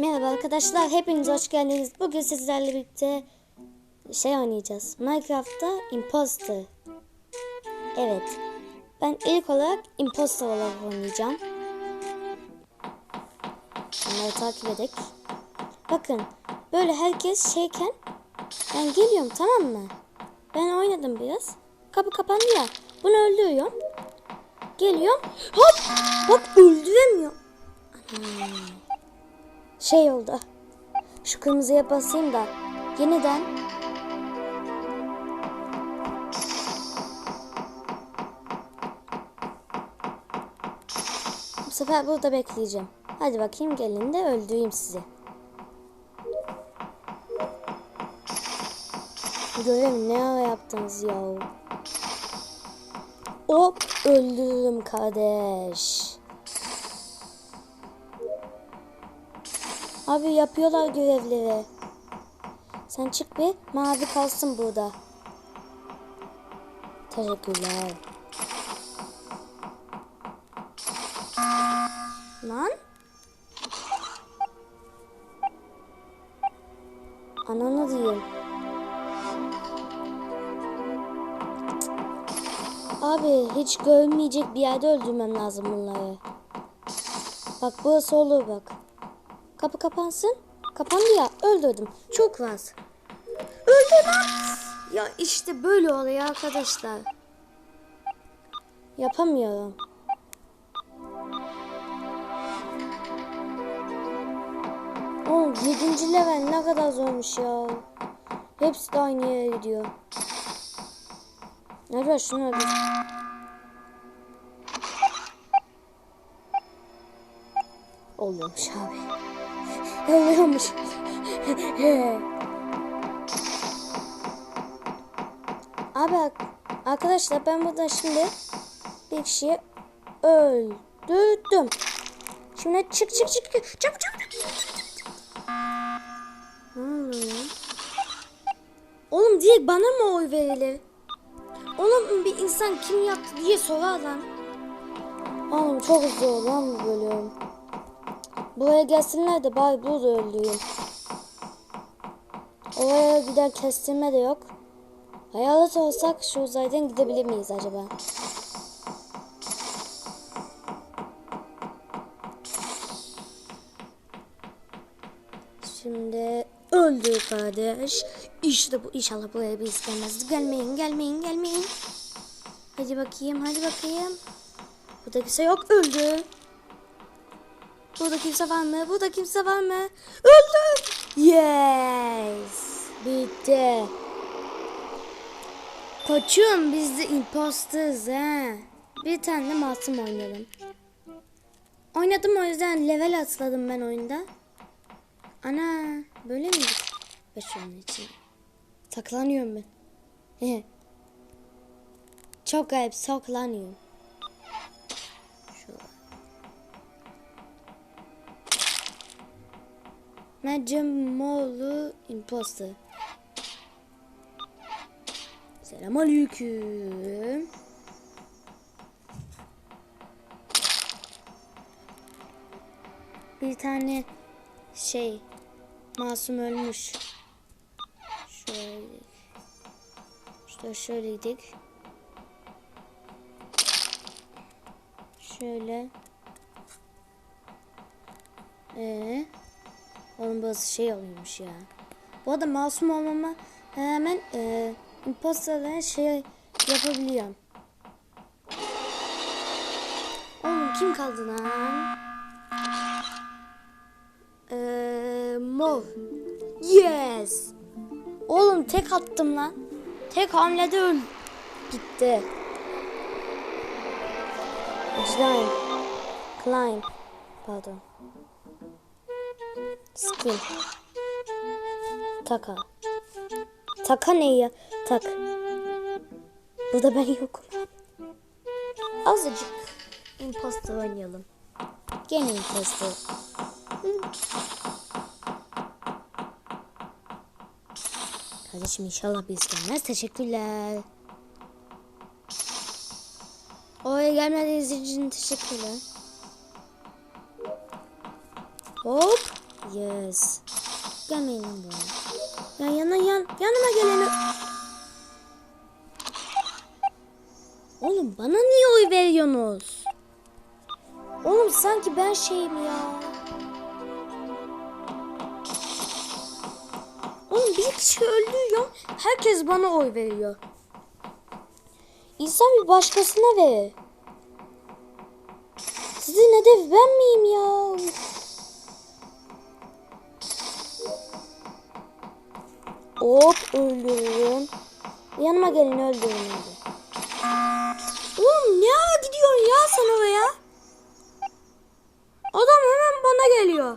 Merhaba arkadaşlar, hepiniz hoş geldiniz. Bugün sizlerle birlikte şey oynayacağız. Minecraft'ta Imposter. Evet. Ben ilk olarak Imposter olarak oynayacağım. Onları takip edek. Bakın, böyle herkes şeyken ben geliyorum tamam mı? Ben oynadım biraz. Kapı kapandı ya. Bunu öldürüyorum. Geliyorum. Hop! Hop öldüremiyor. Şey oldu. Şu kırmızıya basayım da yeniden Bu sefer burada bekleyeceğim. Hadi bakayım gelin de öldüreyim sizi. Görem ne ara yaptınız ya? Hop öldürürüm kardeş. Abi yapıyorlar görevleri. Sen çık bir mavi kalsın burada. Teşekkürler. Lan. Ananı diyeyim. Abi hiç görmeyecek bir yerde öldürmem lazım bunları. Bak burası olur bak. Kapı kapansın. Kapandı ya öldürdüm. Çok az. Öldürdüm. Ya işte böyle oluyor arkadaşlar. Yapamıyorum. Oğlum 7. level ne kadar zormuş ya. Hepsi de aynı yere gidiyor. Nerede şunu öldür. Oluyormuş abi. Oluyormuş. abi arkadaşlar ben burada şimdi bir kişiyi öldürdüm. Şimdi çık çık çık. Çabuk çabuk. Ne oluyor? Oğlum direkt bana mı oy verilir? Oğlum bir insan kim yaptı diye sorar lan. Oğlum çok zor lan bu bölüm. Buraya gelsinler de bari burada öldüreyim. Oraya gider kestirme de yok. Hayalet olsak şu uzaydan gidebilir miyiz acaba? Şimdi öldü kardeş. İşte bu inşallah buraya bir istemez. Gelmeyin gelmeyin gelmeyin. Hadi bakayım hadi bakayım. Burada kimse yok öldü. Burada kimse var mı? Burada kimse var mı? Öldü. Yes. Bitti. Koçum biz de imposters he. Bir tane de masum oynayalım. Oynadım o yüzden level atladım ben oyunda. Ana böyle mi? Beş onun için. Saklanıyorum ben. Çok garip saklanıyorum. Necmoğlu imposter. Selamünaleyküm. Bir tane şey masum ölmüş. Şöyle. İşte şöyleydik. Şöyle. Ee, onun burası şey oluyormuş ya. Bu arada masum olmama hemen e, imposterlara şey yapabiliyorum. Oğlum kim kaldı lan? Eee mor. Yes. Oğlum tek attım lan. Tek hamlede öl gitti. Climb. Climb. Pardon. Skin. Taka. Taka ne ya? Tak. Burada ben yokum. Azıcık imposter oynayalım. Gene imposter. Kardeşim inşallah biz gelmez. Teşekkürler. Oraya gelmediğiniz için teşekkürler. Hop. Yes. Gelmeyin lan buraya. Ya yana yan yanıma geleni. Oğlum bana niye oy veriyorsunuz? Oğlum sanki ben şeyim ya. Oğlum bir kişi öldürüyor. Herkes bana oy veriyor. İnsan bir başkasına verir. Sizin hedef ben miyim ya? Hop öldürürüm. Yanıma gelin öldürün. Oğlum ne gidiyorsun ya sen oraya? Adam hemen bana geliyor.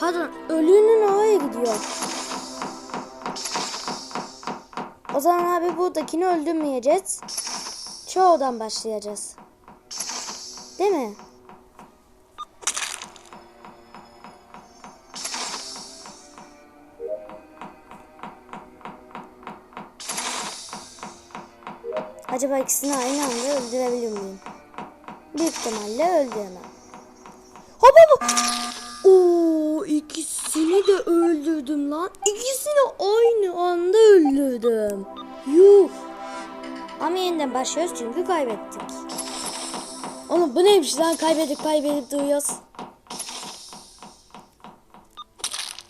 Pardon ölünün oraya gidiyor. O zaman abi buradakini öldürmeyeceğiz. Çoğudan başlayacağız. Değil mi? Acaba ikisini aynı anda öldürebilir miyim? Büyük ihtimalle öldüremem. Hop hop. Oo, ikisini de öldürdüm lan. İkisini aynı anda öldürdüm. Yuh. Ama yeniden başlıyoruz çünkü kaybettik. Oğlum bu neymiş lan kaybedip kaybedip duruyoruz.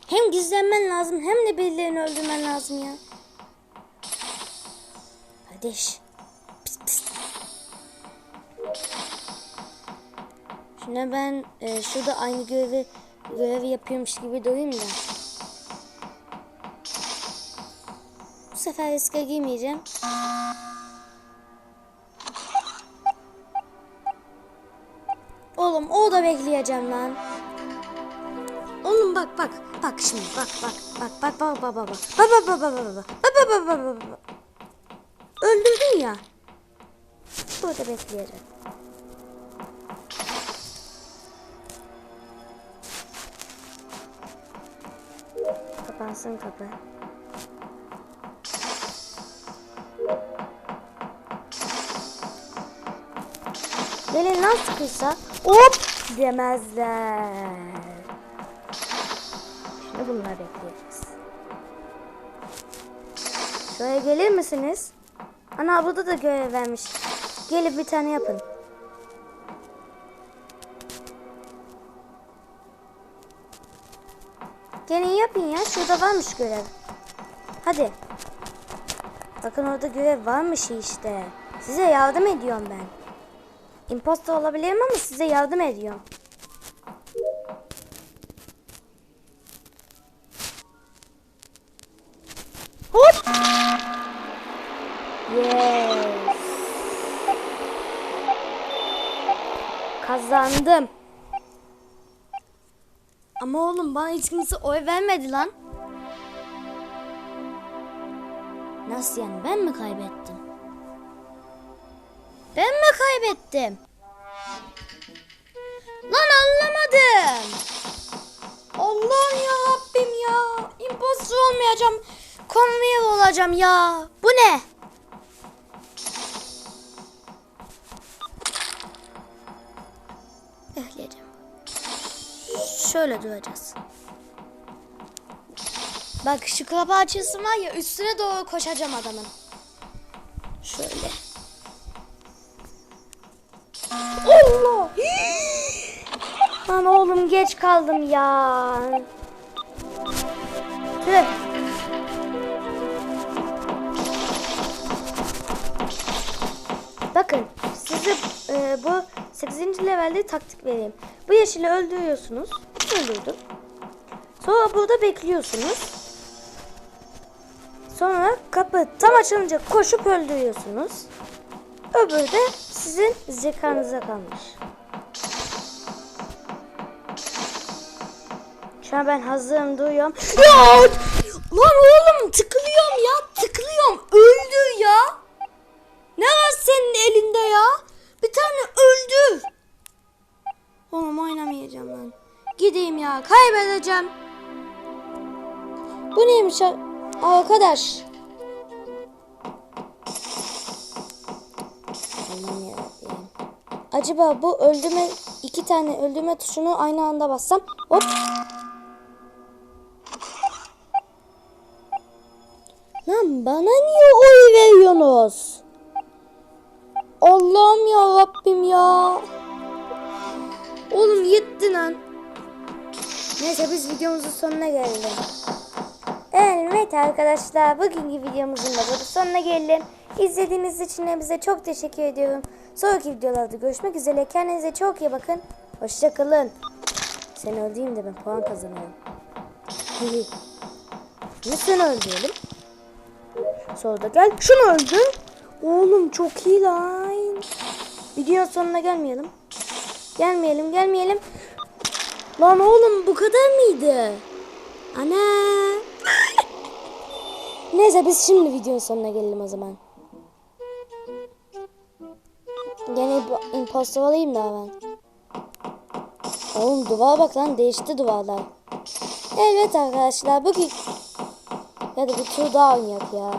Hem gizlenmen lazım hem de birilerini öldürmen lazım ya. Kardeş. Şimdi ben e, şurada aynı görevi görevi yapıyormuş gibi durayım da. Bu sefer riske girmeyeceğim. Oğlum o da bekleyeceğim lan. Oğlum bak bak bak şimdi bak bak bak bak bak bak bak bak bak bak bak bak bak bak bak bak bak bak Öldürdün ya. Burada bekleyeceğim. Kapansın kapı. Gelin lan sıkıysa hop demezler. Şimdi bunları bekleyeceğiz. Şuraya gelir misiniz? Ana burada da görev vermiş. Gelip bir tane yapın. Şurada varmış görev. Hadi. Bakın orada görev varmış işte. Size yardım ediyorum ben. Imposter olabilirim ama size yardım ediyorum. Hop! Yes. Kazandım. Ama oğlum bana hiç kimse oy vermedi lan. Nasıl yani ben mi kaybettim? Ben mi kaybettim? Lan anlamadım. Allah'ım ya Rabbim ya. Imposter olmayacağım. Conveyor olacağım ya. Bu ne? Şöyle duracağız. Bak şu kapı açılsın var ya üstüne doğru koşacağım adamın. Şöyle. Allah! Lan oğlum geç kaldım ya. Tüh. Bakın size e, bu 8. levelde taktik vereyim. Bu yeşili öldürüyorsunuz. Öldürdüm. Sonra burada bekliyorsunuz. Sonra kapı tam açılınca koşup öldürüyorsunuz. Öbürü de sizin zekanıza kalmış. Şu an ben hazırım duyuyorum. Ya! Lan oğlum tıkılıyorum ya tıkılıyorum. Öldü ya. Ne var senin elinde ya? Bir tane öldü. Oğlum oynamayacağım ben. Gideyim ya kaybedeceğim. Bu neymiş arkadaş? Acaba bu öldürme iki tane öldürme tuşunu aynı anda bassam hop. Lan bana niye oy veriyorsunuz? Allah'ım ya Rabbim ya. Oğlum yetti lan. Neyse biz videomuzun sonuna geldik. Evet arkadaşlar bugünkü videomuzun da burada sonuna geldim. İzlediğiniz için hepinize çok teşekkür ediyorum. Sonraki videolarda görüşmek üzere. Kendinize çok iyi bakın. Hoşçakalın. Sen öldüğüm de ben puan kazanıyorum. Ne sen öldürelim? Sonra da gel. Şunu öldür. Oğlum çok iyi lan. Videonun sonuna gelmeyelim. Gelmeyelim gelmeyelim. Lan oğlum bu kadar mıydı? Ana. Neyse biz şimdi videonun sonuna gelelim o zaman. Gene impostor olayım da ben. Oğlum duvar bak lan değişti duvarlar. Evet arkadaşlar bugün ya da bir tur daha oynayak ya.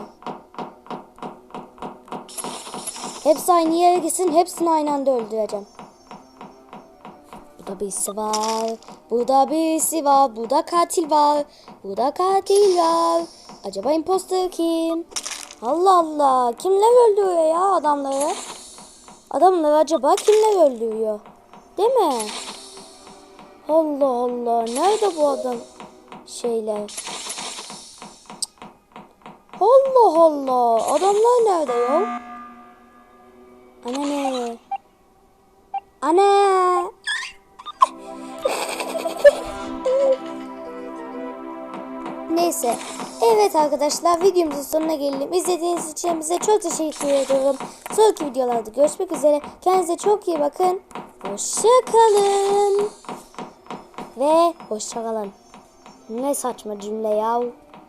Hepsi aynı yere gitsin hepsini aynı anda öldüreceğim. Burada birisi var. Burada birisi var. Burada katil var. Burada katil var. Acaba imposter kim? Allah Allah. Kimler öldürüyor ya adamları? Adamları acaba kimler öldürüyor? Değil mi? Allah Allah. Nerede bu adam? Şeyler. Allah Allah. Adamlar nerede ya? Ana ne? Ana. Neyse. Evet arkadaşlar videomuzun sonuna geldim. İzlediğiniz için bize çok teşekkür ediyorum. Sonraki videolarda görüşmek üzere. Kendinize çok iyi bakın. Hoşçakalın. Ve hoşçakalın. Ne saçma cümle yahu.